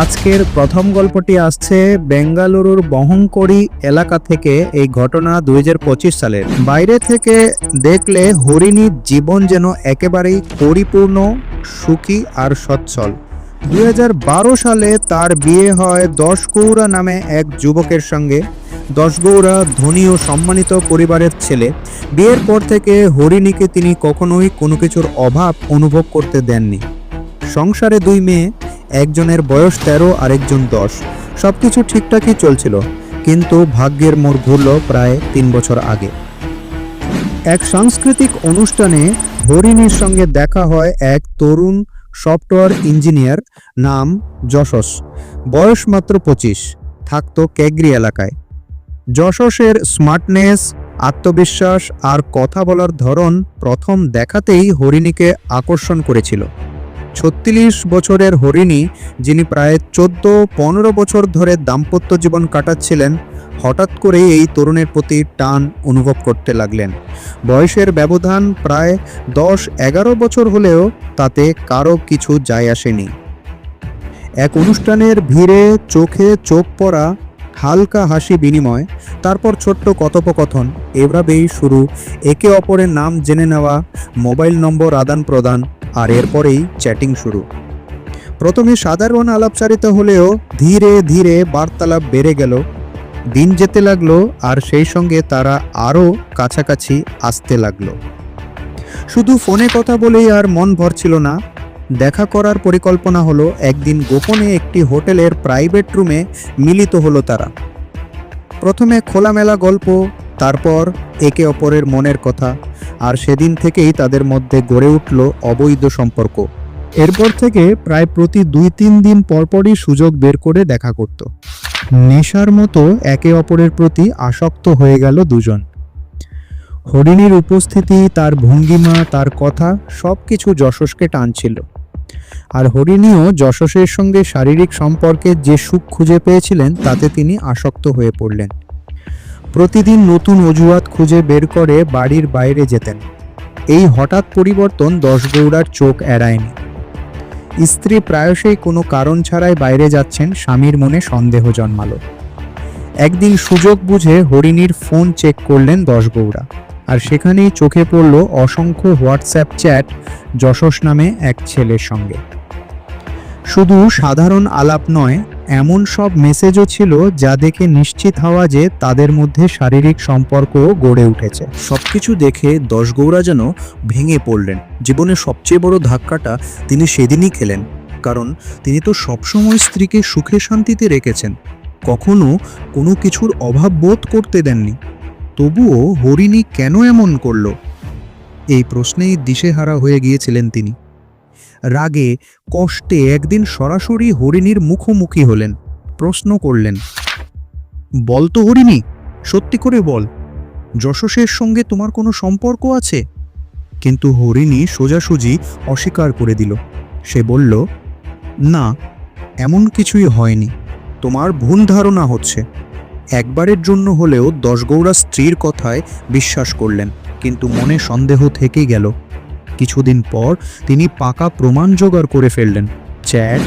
আজকের প্রথম গল্পটি আসছে বেঙ্গালুরুর বহংকড়ি এলাকা থেকে এই ঘটনা দুই হাজার পঁচিশ সালের। বাইরে থেকে দেখলে হরিণীর জীবন যেন একেবারেই পরিপূর্ণ, সুখী আর সচ্ছল। দু হাজার বারো সালে তার বিয়ে হয় দশ গৌরা নামে এক যুবকের সঙ্গে। দশ গৌরা ধনী ও সম্মানিত পরিবারের ছেলে। বিয়ের পর থেকে হরিণীকে তিনি কখনোই কোনো কিছুর অভাব অনুভব করতে দেননি। সংসারে দুই মেয়ে একজনের বয়স তেরো, আরেকজন দশ। সব কিছু ঠিকঠাকই চলছিল, কিন্তু ভাগ্যের মোড় ঘুরল প্রায় তিন বছর আগে। এক সাংস্কৃতিক অনুষ্ঠানে হরিণীর সঙ্গে দেখা হয় এক তরুণ সফটওয়্যার ইঞ্জিনিয়ার নাম যশস। বয়স মাত্র পঁচিশ, থাকত ক্যাগরি এলাকায়। যশসের স্মার্টনেস, আত্মবিশ্বাস আর কথা বলার ধরন প্রথম দেখাতেই হরিণীকে আকর্ষণ করেছিল। ছত্রিশ বছরের হরিণী, যিনি প্রায় চোদ্দ, পনেরো বছর ধরে দাম্পত্য জীবন কাটাচ্ছিলেন, হঠাৎ করে এই তরুণের প্রতি টান অনুভব করতে লাগলেন। বয়সের ব্যবধান প্রায় দশ, এগারো বছর হলেও তাতে কারও কিছু যায় আসেনি। এক অনুষ্ঠানের ভিড়ে চোখে চোখ পড়া হালকা হাসি বিনিময়, তারপর ছোট্ট কথোপকথন, এভাবেই শুরু। একে অপরের নাম জেনে নেওয়া, মোবাইল নম্বর আদান প্রদান, আর এরপরেই চ্যাটিং শুরু। প্রথমে সাধারণ আলাপচারিতা হলেও ধীরে ধীরে বার্তালাপ বেড়ে গেল। দিন যেতে লাগল, আর সেই সঙ্গে তারা আরও কাছাকাছি আসতে লাগল। শুধু ফোনে কথা বলেই আর মন ভরছিল না দেখা করার পরিকল্পনা হলো, একদিন গোপনে একটি হোটেলের প্রাইভেট রুমে মিলিত হলো তারা। প্রথমে খোলামেলা গল্প, তারপর একে অপরের মনের কথা, আর সেদিন থেকেই তাদের মধ্যে গড়ে উঠল অবৈধ সম্পর্ক। এরপর থেকে প্রায় প্রতি দুই তিন দিন পরপরই সুযোগ বের করে দেখা করত। নেশার মতো একে অপরের প্রতি আসক্ত হয়ে গেল দুজন। হরিণীর উপস্থিতি, তার ভঙ্গিমা, তার কথা সব কিছু যশস্কে টানছিল। আর হরিণীও যশসের সঙ্গে শারীরিক সম্পর্কে যে সুখ খুঁজে পেয়েছিলেন, তাতে তিনি আসক্ত হয়ে পড়লেন। প্রতিদিন নতুন অজুহাত খুঁজে বের করে বাড়ির বাইরে যেতেন। এই হঠাৎ পরিবর্তন দশগৌড়ার চোখ এড়ায়নি। স্ত্রী প্রায়শই কোনো কারণ ছাড়াই বাইরে যাচ্ছেন, স্বামীর মনে সন্দেহ জন্মালো। একদিন সুযোগ বুঝে হরিণীর ফোন চেক করলেন দশগৌড়া। আর সেখানেই চোখে পড়ল অসংখ্য হোয়াটসঅ্যাপ চ্যাট যশস নামে এক ছেলের সঙ্গে। শুধু সাধারণ আলাপ নয়, এমন সব মেসেজও ছিল যা দেখে নিশ্চিত হওয়া যে তাদের মধ্যে শারীরিক সম্পর্ক গড়ে উঠেছে। সবকিছু দেখে দশগৌড়া যেন ভেঙে পড়লেন। জীবনের সবচেয়ে বড় ধাক্কাটা তিনি সেদিনই খেলেন। কারণ তিনি তো সবসময় স্ত্রীকে সুখে শান্তিতে রেখেছেন। কখনো কোনো কিছুর অভাব বোধ করতে দেননি। তবুও হরিণী কেন এমন করল? এই প্রশ্নেই দিশেহারা হয়ে গিয়েছিলেন তিনি। রাগে, কষ্টে একদিন সরাসরি হরিণীর মুখোমুখি হলেন, প্রশ্ন করলেন, বল তো হরিণী, সত্যি করে বল যশসের সঙ্গে তোমার কোনো সম্পর্ক আছে? কিন্তু হরিণী সোজাসুজি অস্বীকার করে দিল। সে বলল, না, এমন কিছুই হয়নি, তোমার ভুল ধারণা হচ্ছে। একবারের জন্য হলেও দশগৌড়া স্ত্রীর কথায় বিশ্বাস করলেন, কিন্তু মনে সন্দেহ থেকেই গেল। কিছুদিন পর তিনি পাকা প্রমাণ জোগাড় করে ফেললেন, চ্যাট,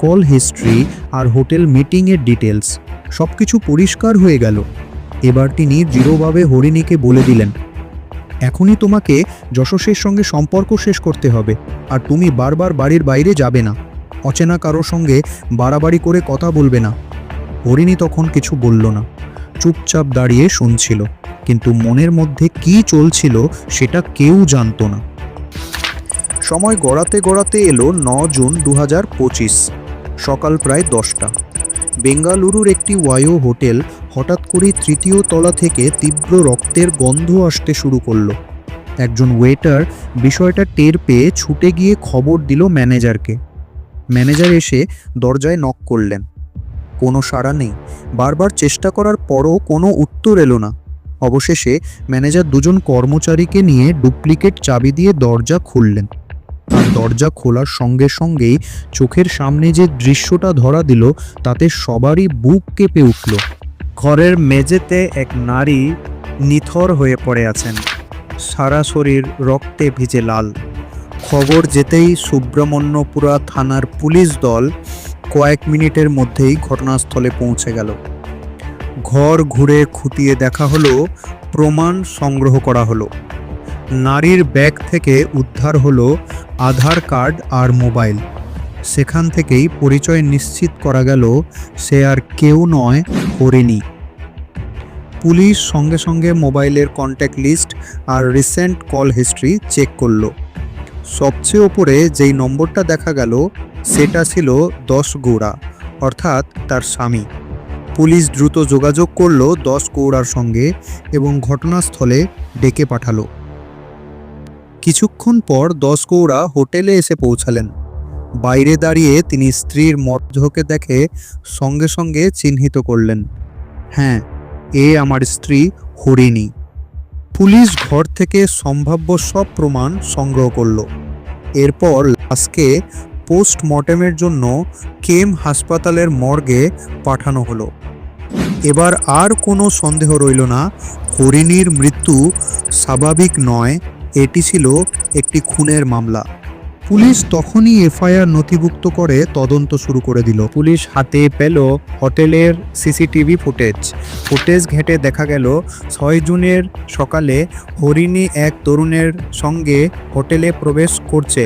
কল হিস্ট্রি আর হোটেল মিটিংয়ের ডিটেলস সব কিছু পরিষ্কার হয়ে গেল। এবার তিনি দৃঢ়ভাবে হরিণীকে বলে দিলেন, এখনই তোমাকে যশস্বের সঙ্গে সম্পর্ক শেষ করতে হবে, আর তুমি বারবার বাড়ির বাইরে যাবে না। অচেনা কারোর সঙ্গে বাড়াবাড়ি করে কথা বলবে না। হরিণী তখন কিছু বলল না। চুপচাপ দাঁড়িয়ে শুনছিল, কিন্তু মনের মধ্যে কি চলছিল সেটা কেউ জানতো না। সময় গড়াতে গড়াতে এলো ন জুন দু সকাল প্রায় দশটা। বেঙ্গালুরুর একটি ওয়ায়ো হোটেল হঠাৎ করেই তৃতীয় তলা থেকে তীব্র রক্তের গন্ধ আসতে শুরু করল। একজন ওয়েটার বিষয়টা টের পেয়ে ছুটে গিয়ে খবর দিল ম্যানেজারকে। ম্যানেজার এসে দরজায় নক করলেন। কোনো সাড়া নেই। বারবার চেষ্টা করার পরও কোনো উত্তর এলো না। অবশেষে ম্যানেজার দুজন কর্মচারীকে নিয়ে ডুপ্লিকেট চাবি দিয়ে দরজা খুললেন। আর দরজা খোলার সঙ্গে সঙ্গেই চোখের সামনে যে দৃশ্যটা ধরা দিল, তাতে সবারই বুক কেঁপে উঠল। ঘরের মেঝেতে এক নারী নিথর হয়ে পড়ে আছেন। সারা শরীর রক্তে ভিজে লাল। খবর যেতেই সুব্রহ্মণ্যপুরা থানার পুলিশ দল কয়েক মিনিটের মধ্যেই ঘটনাস্থলে পৌঁছে গেল। ঘর ঘুরে খুঁটিয়ে দেখা হলো, প্রমাণ সংগ্রহ করা হলো। নারীর ব্যাগ থেকে উদ্ধার হলো আধার কার্ড আর মোবাইল। সেখান থেকেই পরিচয় নিশ্চিত করা গেল, সে আর কেউ নয়, হরিণী। পুলিশ সঙ্গে সঙ্গে মোবাইলের কন্ট্যাক্ট লিস্ট আর রিসেন্ট কল হিস্ট্রি চেক করল। সবচেয়ে ওপরে যেই নম্বরটা দেখা গেল সেটা ছিল দশ গৌড়া, অর্থাৎ তার স্বামী। পুলিশ দ্রুত যোগাযোগ করল দশ গৌড়ার সঙ্গে এবং ঘটনাস্থলে ডেকে পাঠালো। কিছুক্ষণ পর দশ গৌড়া হোটেলে এসে পৌঁছালেন। বাইরে দাঁড়িয়ে তিনি স্ত্রীর মরদেহকে দেখে সঙ্গে সঙ্গে চিহ্নিত করলেন হ্যাঁ এ আমার স্ত্রী হরিণী। পুলিশ ঘর থেকে সম্ভাব্য সব প্রমাণ সংগ্রহ করল। এরপর লাশকে পোস্টমর্টেমের জন্য কেম হাসপাতালের মর্গে পাঠানো হলো। এবার আর কোনো সন্দেহ রইল না, হরিণীর মৃত্যু স্বাভাবিক নয়, এটি ছিল একটি খুনের মামলা। পুলিশ তখনই এফআইআর নথিভুক্ত করে তদন্ত শুরু করে দিল। পুলিশ হাতে পেল হোটেলের সিসিটিভি ফুটেজ। ফুটেজ ঘেঁটে দেখা গেল, ছয় জুনের সকালে হরিণী এক তরুণের সঙ্গে হোটেলে প্রবেশ করছে।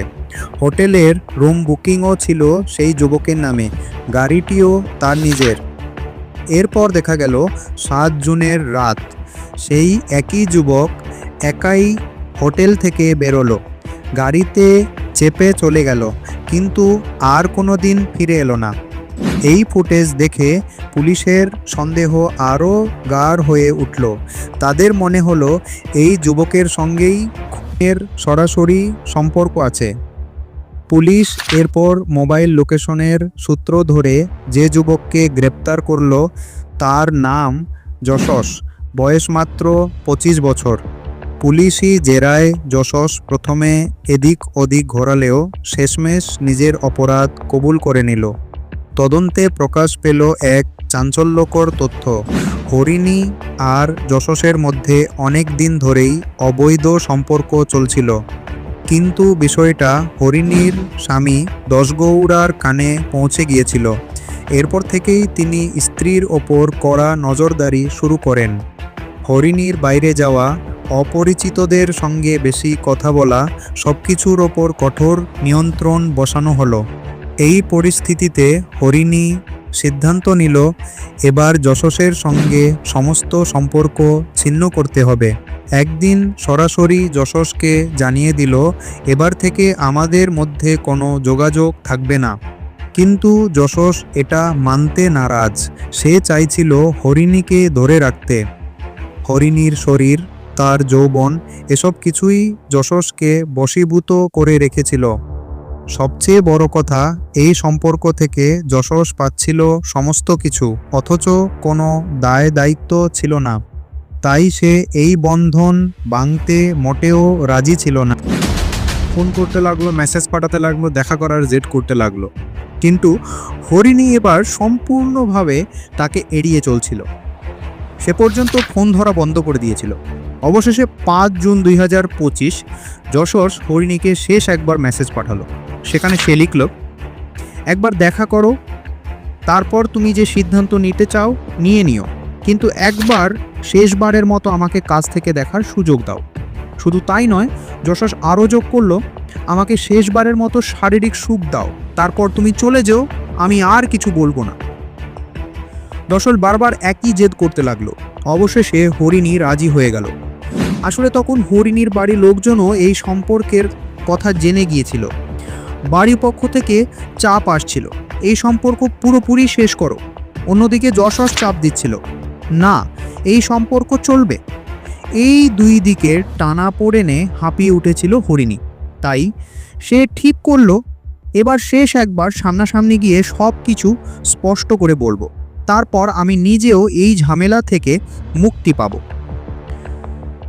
হোটেলের রুম বুকিংও ছিল সেই যুবকের নামে, গাড়িটিও তার নিজের। এরপর দেখা গেল সাত জুনের রাত। সেই একই যুবক একাই হোটেল থেকে বেরোলো, গাড়িতে চেপে চলে গেল, কিন্তু আর কোনো দিন ফিরে এলো না। এই ফুটেজ দেখে পুলিশের সন্দেহ আরও গাঢ় হয়ে উঠল। তাদের মনে হলো এই যুবকের সঙ্গেই খুনের সরাসরি সম্পর্ক আছে। পুলিশ এরপর মোবাইল লোকেশনের সূত্র ধরে যে যুবককে গ্রেপ্তার করল, তার নাম যশস, বয়স মাত্র পঁচিশ বছর। পুলিশি জেরায় যশস প্রথমে এদিক ওদিক ঘোরালেও শেষমেশ নিজের অপরাধ কবুল করে নিল। তদন্তে প্রকাশ পেল এক চাঞ্চল্যকর তথ্য। হরিণী আর যশসের মধ্যে অনেক দিন ধরেই অবৈধ সম্পর্ক চলছিল। কিন্তু বিষয়টা হরিণীর স্বামী দশগৌড়ার কানে পৌঁছে গিয়েছিল। এরপর থেকেই তিনি স্ত্রীর ওপর কড়া নজরদারি শুরু করেন। হরিণীর বাইরে যাওয়া, অপরিচিতদের সঙ্গে বেশি কথা বলা সব কিছুর ওপর কঠোর নিয়ন্ত্রণ বসানো হলো। এই পরিস্থিতিতে হরিণী সিদ্ধান্ত নিল, এবার যশসের সঙ্গে সমস্ত সম্পর্ক ছিন্ন করতে হবে। একদিন সরাসরি যশসকে জানিয়ে দিল, এবার থেকে আমাদের মধ্যে কোনো যোগাযোগ থাকবে না। কিন্তু যশস এটা মানতে নারাজ। সে চাইছিল হরিণীকে ধরে রাখতে। হরিণীর শরীর, তার যৌবন, এসব কিছুই যশসকে বশীভূত করে রেখেছিল। সবচেয়ে বড় কথা, এই সম্পর্ক থেকে যশস পাচ্ছিল সমস্ত কিছু, অথচ কোনো দায় দায়িত্ব ছিল না। তাই সে এই বন্ধন ভাঙতে মোটেও রাজি ছিল না। ফোন করতে লাগল, মেসেজ পাঠাতে লাগল, দেখা করার জেদ করতে লাগল। কিন্তু হরিণী এবার সম্পূর্ণভাবে তাকে এড়িয়ে চলছিল। সে পর্যন্ত ফোন ধরা বন্ধ করে দিয়েছিল। অবশেষে পাঁচ জুন দুই হাজার পঁচিশ যশোর হরিণীকে শেষ একবার মেসেজ পাঠালো। সেখানে সে লিখল, একবার দেখা করো, তারপর তুমি যে সিদ্ধান্ত নিতে চাও, নিয়ে নিও। কিন্তু একবার শেষবারের মতো আমাকে কাছ থেকে দেখার সুযোগ দাও। শুধু তাই নয় যশস আরও যোগ করল, আমাকে শেষবারের মতো শারীরিক সুখ দাও। তারপর তুমি চলে যেও, আমি আর কিছু বলব না। দশল বারবার একই জেদ করতে লাগল। অবশেষে হরিণী রাজি হয়ে গেল। আসলে তখন হরিণীর বাড়ির লোকজনও এই সম্পর্কের কথা জেনে গিয়েছিল। বাড়ির পক্ষ থেকে চাপ আসছিল। এই সম্পর্ক পুরোপুরি শেষ করো। অন্যদিকে যশস চাপ দিচ্ছিল। না, এই সম্পর্ক চলবে। এই দুই দিকের টানা পড়েনে হাঁপিয়ে উঠেছিল হরিণী। তাই সে ঠিক করল, এবার শেষ একবার সামনাসামনি গিয়ে সব কিছু স্পষ্ট করে বলব। তারপর আমি নিজেও এই ঝামেলা থেকে মুক্তি পাব।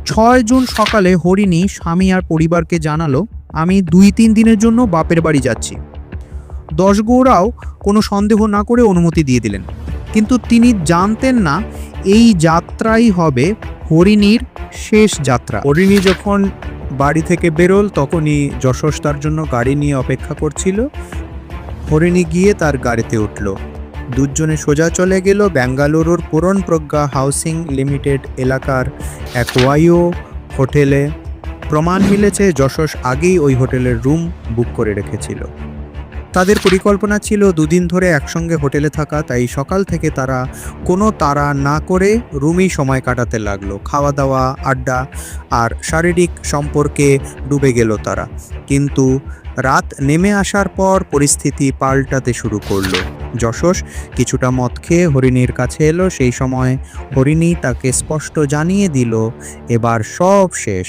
ছয় জুন সকালে হরিণী স্বামী আর পরিবারকে জানালো, আমি দুই তিন দিনের জন্য বাপের বাড়ি যাচ্ছি। দশগৌড়াও কোনো সন্দেহ না করে অনুমতি দিয়ে দিলেন। কিন্তু তিনি জানতেন না এই যাত্রাই হবে হরিণীর শেষ যাত্রা। হরিণী যখন বাড়ি থেকে বেরোল, তখনই যশস তার জন্য গাড়ি নিয়ে অপেক্ষা করছিল। হরিণী গিয়ে তার গাড়িতে উঠল। দুজনে সোজা চলে গেল বেঙ্গালুরুর পুরন প্রজ্ঞা হাউসিং লিমিটেড এলাকার এক ওয়াইও হোটেলে। প্রমাণ মিলেছে যশস আগেই ওই হোটেলের রুম বুক করে রেখেছিল। তাদের পরিকল্পনা ছিল দুদিন ধরে একসঙ্গে হোটেলে থাকা, তাই সকাল থেকে তারা কোনো তাড়া না করে রুমেই সময় কাটাতে লাগল। খাওয়া দাওয়া আড্ডা আর শারীরিক সম্পর্কে ডুবে গেল তারা। কিন্তু রাত নেমে আসার পর পরিস্থিতি পাল্টাতে শুরু করল। যশস কিছুটা মদ খেয়ে হরিণীর কাছে এলো। সেই সময় হরিণী তাকে স্পষ্ট জানিয়ে দিল, এবার সব শেষ।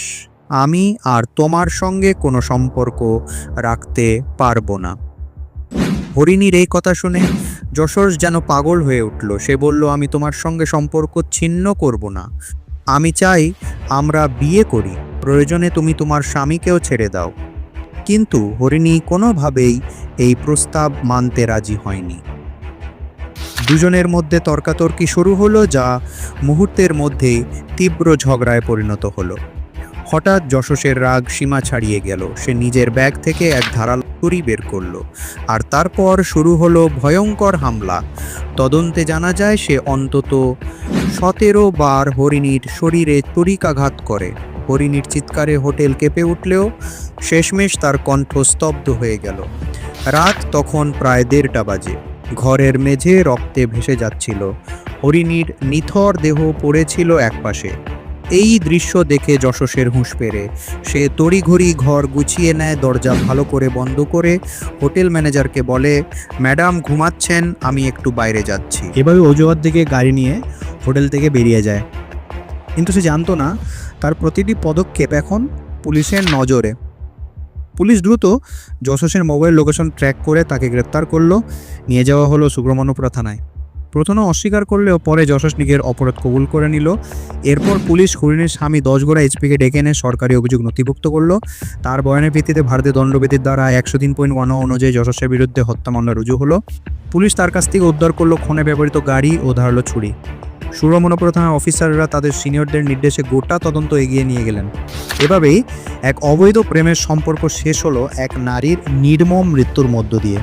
আমি আর তোমার সঙ্গে কোনো সম্পর্ক রাখতে পারব না। হরিণীর এই কথা শুনে যশোর যেন পাগল হয়ে উঠল। সে বলল, আমি তোমার সঙ্গে সম্পর্ক ছিন্ন করব না। আমি চাই আমরা বিয়ে করি। প্রয়োজনে তুমি তোমার স্বামীকেও ছেড়ে দাও। কিন্তু হরিণী কোনোভাবেই এই প্রস্তাব মানতে রাজি হয়নি। দুজনের মধ্যে তর্কাতর্কি শুরু হলো, যা মুহূর্তের মধ্যেই তীব্র ঝগড়ায় পরিণত হলো। হঠাৎ যশসের রাগ সীমা ছাড়িয়ে গেল। সে নিজের ব্যাগ থেকে এক ধারাল ছুরি বের করল। আর তারপর শুরু হলো ভয়ঙ্কর হামলা। তদন্তে জানা যায়, সে অন্তত সতেরো বার হরিণীর শরীরে তরিকাঘাত করে। হরিণীর চিৎকারে হোটেল কেঁপে উঠলেও শেষমেশ তার কণ্ঠ স্তব্ধ হয়ে গেল। রাত তখন প্রায় দেড়টা বাজে। ঘরের মেঝে রক্তে ভেসে যাচ্ছিল। হরিণীর নিথর দেহ পড়েছিল একপাশে। এই দৃশ্য দেখে যশসের হুঁশ পেরে সে তড়িঘড়ি ঘর গুছিয়ে নেয়, দরজা ভালো করে বন্ধ করে হোটেল ম্যানেজারকে বলে, ম্যাডাম, ঘুমাচ্ছেন, আমি একটু বাইরে যাচ্ছি। এভাবে অজুহাত থেকে গাড়ি নিয়ে হোটেল থেকে বেরিয়ে যায়। কিন্তু সে জানতো না, তার প্রতিটি পদক্ষেপ এখন পুলিশের নজরে। পুলিশ দ্রুত যশসের মোবাইল লোকেশন ট্র্যাক করে তাকে গ্রেপ্তার করল। নিয়ে যাওয়া হলো সুব্রমণ্যপুরা থানায়। প্রথমে অস্বীকার করলেও পরে যশস নিজের অপরাধ কবুল করে নিল। এরপর পুলিশ হরিণের স্বামী দশগোড়া এইচপিকে ডেকে এনে সরকারি অভিযোগ নথিভুক্ত করল। তার বয়ানের ভিত্তিতে ভারতীয় দণ্ডবিধির দ্বারা একশো তিন পয়েন্ট ওয়ান অনুযায়ী যশস্বের বিরুদ্ধে হত্যা মামলা রুজু হলো। পুলিশ তার কাছ থেকে উদ্ধার করল খুনে ব্যবহৃত গাড়ি ও ধারালো ছুরি। সুরমনপুর থানার অফিসাররা তাদের সিনিয়রদের নির্দেশে গোটা তদন্ত এগিয়ে নিয়ে গেলেন। এভাবেই এক অবৈধ প্রেমের সম্পর্ক শেষ হলো এক নারীর নির্মম মৃত্যুর মধ্য দিয়ে।